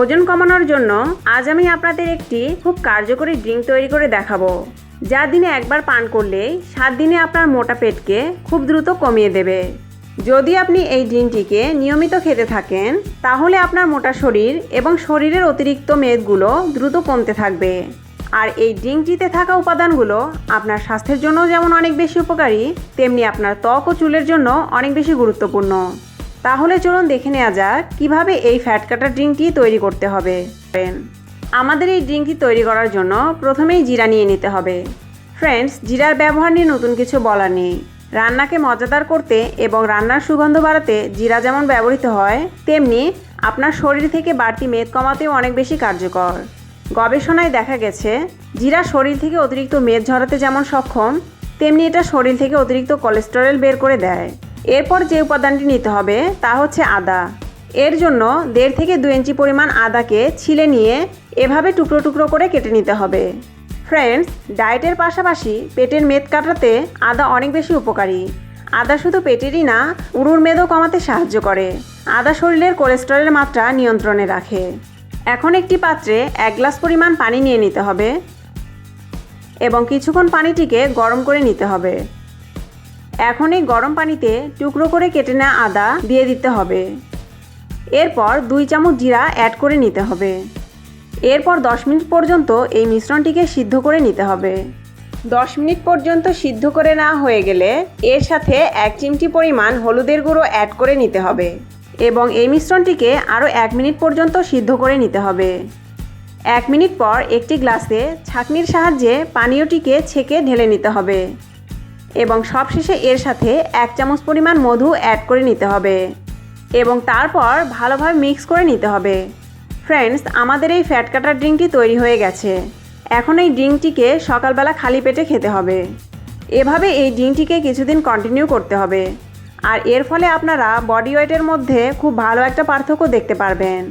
ওজন কমানোর জন্য আজ আমি আপনাদের একটি খুব কার্যকরী ড্রিঙ্ক তৈরি করে দেখাবো, যা দিনে একবার পান করলে সাত দিনে আপনার মোটা পেটকে খুব দ্রুত কমিয়ে দেবে। যদি আপনি এই ড্রিঙ্কটিকে নিয়মিত খেতে থাকেন, তাহলে আপনার মোটা শরীর এবং শরীরের অতিরিক্ত মেদগুলো দ্রুত কমতে থাকবে। আর এই ড্রিঙ্কটিতে থাকা উপাদানগুলো আপনার স্বাস্থ্যের জন্য যেমন অনেক বেশি উপকারী, তেমনি আপনার ত্বক ও চুলের জন্য অনেক বেশি গুরুত্বপূর্ণ। তাহলে চলুন দেখে নেওয়া যাক কীভাবে এই ফ্যাট কাটার ড্রিঙ্কটি তৈরি করতে হবে। আমাদের এই ড্রিঙ্কটি তৈরি করার জন্য প্রথমেই জিরা নিয়ে নিতে হবে। ফ্রেন্ডস, জিরার ব্যবহার নিয়ে নতুন কিছু বলার নেই। রান্নাকে মজাদার করতে এবং রান্নার সুগন্ধ বাড়াতে জিরা যেমন ব্যবহৃত হয়, তেমনি আপনার শরীর থেকে বাড়তি মেদ কমাতেও অনেক বেশি কার্যকর। গবেষণায় দেখা গেছে, জিরা শরীর থেকে অতিরিক্ত মেদ ঝরাতে যেমন সক্ষম, তেমনি এটা শরীর থেকে অতিরিক্ত কোলেস্টেরল বের করে দেয়। এরপর যে উপাদানটি নিতে হবে তা হচ্ছে আদা। এর জন্য দেড় থেকে দু ইঞ্চি পরিমাণ আদাকে ছিলে নিয়ে এভাবে টুকরো টুকরো করে কেটে নিতে হবে। ফ্রেন্ডস, ডায়েটের পাশাপাশি পেটের মেদ কাটাতে আদা অনেক বেশি উপকারী। আদা শুধু পেটেরই না, উরুর মেদও কমাতে সাহায্য করে। আদা শরীরের কোলেস্টেরলের মাত্রা নিয়ন্ত্রণে রাখে। এখন একটি পাত্রে এক গ্লাস পরিমাণ পানি নিয়ে নিতে হবে এবং কিছুক্ষণ পানিটিকে গরম করে নিতে হবে। এখন এই গরম পানিতে টুকরো করে কেটে নেওয়া আদা দিয়ে দিতে হবে। এরপর দুই চামচ জিরা অ্যাড করে নিতে হবে। এরপর দশ মিনিট পর্যন্ত এই মিশ্রণটিকে সিদ্ধ করে নিতে হবে। দশ মিনিট পর্যন্ত সিদ্ধ করে নেওয়া হয়ে গেলে এর সাথে এক চিমটি পরিমাণ হলুদের গুঁড়ো অ্যাড করে নিতে হবে এবং এই মিশ্রণটিকে আরও এক মিনিট পর্যন্ত সিদ্ধ করে নিতে হবে। এক মিনিট পর একটি গ্লাসে ছাঁকনির সাহায্যে পানীয়টিকে ছেঁকে ঢেলে নিতে হবে। এবং সবশেষে এর সাথে এক চামচ পরিমাণ মধু অ্যাড করে নিতে হবে। এবং তারপর ভালোভাবে মিক্স করে নিতে হবে। ফ্রেন্ডস আমাদের এই ফ্যাট কাটার ড্রিঙ্কটি তৈরি হয়ে গেছে। এখন এই ড্রিঙ্কটিকে সকালবেলা খালি পেটে খেতে হবে। এভাবে এই ড্রিঙ্কটিকে কিছুদিন কন্টিনিউ করতে হবে। আর এর ফলে আপনারা বডি ওয়েটের মধ্যে খুব ভালো একটা পার্থক্য দেখতে পারবেন।